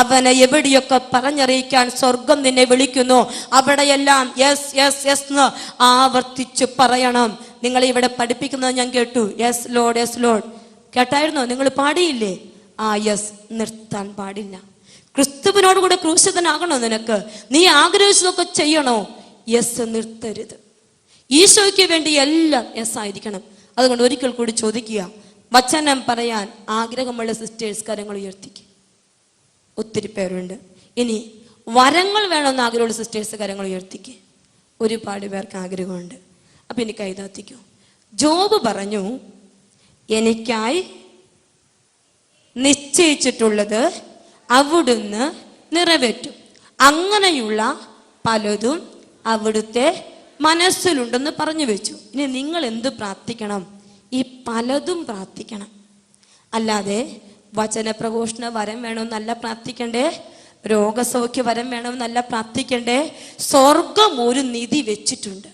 അവനെ എവിടെയൊക്കെ പറഞ്ഞറിയിക്കാൻ സ്വർഗം നിന്നെ വിളിക്കുന്നു. അവിടെയെല്ലാം യെസ് യെസ് യെസ് എന്ന് ആവർത്തിച്ച് പറയണം. നിങ്ങൾ ഇവിടെ പഠിപ്പിക്കുന്നത് ഞാൻ കേട്ടു. യെസ് ലോഡ് യെസ് ലോഡ് കേട്ടായിരുന്നോ? നിങ്ങൾ പാടിയില്ലേ? ആ യെസ് നിർത്താൻ പാടില്ല. ക്രിസ്തുവിനോട് കൂടെ ക്രൂശിതനാകണോ നിനക്ക്? നീ ആഗ്രഹിച്ചതൊക്കെ ചെയ്യണോ? യെസ് നിർത്തരുത്. ഈശോയ്ക്ക് വേണ്ടി എല്ലാം യെസ് ആയിരിക്കണം. അതുകൊണ്ട് ഒരിക്കൽ കൂടി ചോദിക്കുക. വചനം പറയാൻ ആഗ്രഹമുള്ള സിസ്റ്റേഴ്സ് കരങ്ങൾ ഉയർത്തിക്കുക ഒത്തിരി പേരുണ്ട്. ഇനി വരങ്ങൾ വേണമെന്ന് ആഗ്രഹമുള്ള സിസ്റ്റേഴ്സ് കരങ്ങൾ ഉയർത്തിക്കുക ഒരുപാട് പേർക്ക് ആഗ്രഹമുണ്ട്. അപ്പൊ ഇനി കൈതാത്തിക്കൂ ജോബ് പറഞ്ഞു എനിക്കായി നിശ്ചയിച്ചിട്ടുള്ളത് അവിടുന്ന് നിറവേറ്റും. അങ്ങനെയുള്ള പലതും അവിടുത്തെ മനസ്സിലുണ്ടെന്ന് പറഞ്ഞു വെച്ചു. ഇനി നിങ്ങൾ എന്ത് പ്രാർത്ഥിക്കണം? ഈ പലതും പ്രാർത്ഥിക്കണം. അല്ലാതെ വചനപ്രഘോഷണ വരം വേണമെന്നല്ല പ്രാർത്ഥിക്കണ്ടേ? രോഗസൗഖ്യ വരം വേണമെന്നല്ല പ്രാർത്ഥിക്കണ്ടേ? സ്വർഗം ഒരു നിധി വെച്ചിട്ടുണ്ട്.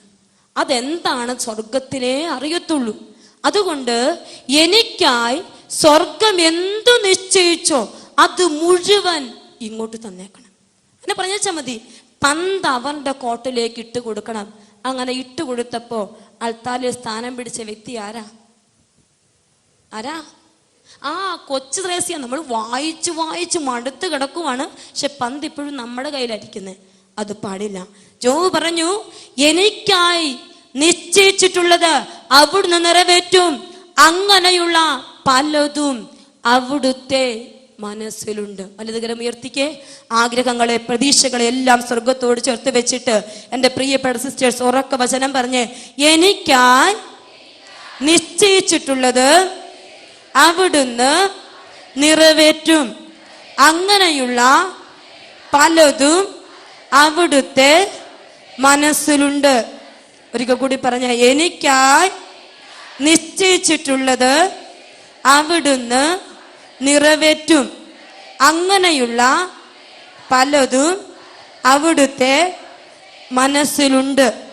അതെന്താണ് സ്വർഗത്തിലേ അറിയത്തുള്ളൂ. അതുകൊണ്ട് എനിക്കായി സ്വർഗം എന്തു നിശ്ചയിച്ചോ അത് മുഴുവൻ ഇങ്ങോട്ട് തന്നേക്കണം. എന്നെ പറഞ്ഞാൽ മതി പന്ത് അവന്റെ കോട്ടിലേക്ക് ഇട്ട് കൊടുക്കണം. അങ്ങനെ ഇട്ട് കൊടുത്തപ്പോ അൾത്താലിൽ സ്ഥാനം പിടിച്ച വ്യക്തി ആരാ? ആരാ? ആ കൊച്ചു ത്രേസ്യ നമ്മൾ വായിച്ച് വായിച്ച് മടുത്ത് കിടക്കുവാണ്. പക്ഷെ പന്ത് ഇപ്പോഴും നമ്മുടെ കയ്യിലായിരിക്കുന്നത് അത് പാടില്ല. ജോ പറഞ്ഞു എനിക്കായി നിശ്ചയിച്ചിട്ടുള്ളത് അവിടുന്ന് നിറവേറ്റും. അങ്ങനെയുള്ള പലതും അവിടുത്തെ മനസ്സിലുണ്ട്. വലുതുകരം ഉയർത്തിക്കേ. ആഗ്രഹങ്ങളെ പ്രതീക്ഷകളെ എല്ലാം സ്വർഗത്തോട് ചേർത്ത് വെച്ചിട്ട് എന്റെ പ്രിയപ്പെട്ട സിസ്റ്റേഴ്സ് ഉറക്ക വചനം പറഞ്ഞ് എനിക്കായി നിശ്ചയിച്ചിട്ടുള്ളത് അവിടുന്ന് നിറവേറ്റും. അങ്ങനെയുള്ള പലതും അവിടുത്തെ മനസ്സിലുണ്ട്. ഒരിക്കൽ കൂടി പറഞ്ഞ എനിക്കായി നിശ്ചയിച്ചിട്ടുള്ളത് അവിടുന്ന് നിറവേറ്റും. അങ്ങനെയുള്ള പലതും അവിടുത്തെ മനസ്സിലുണ്ട്.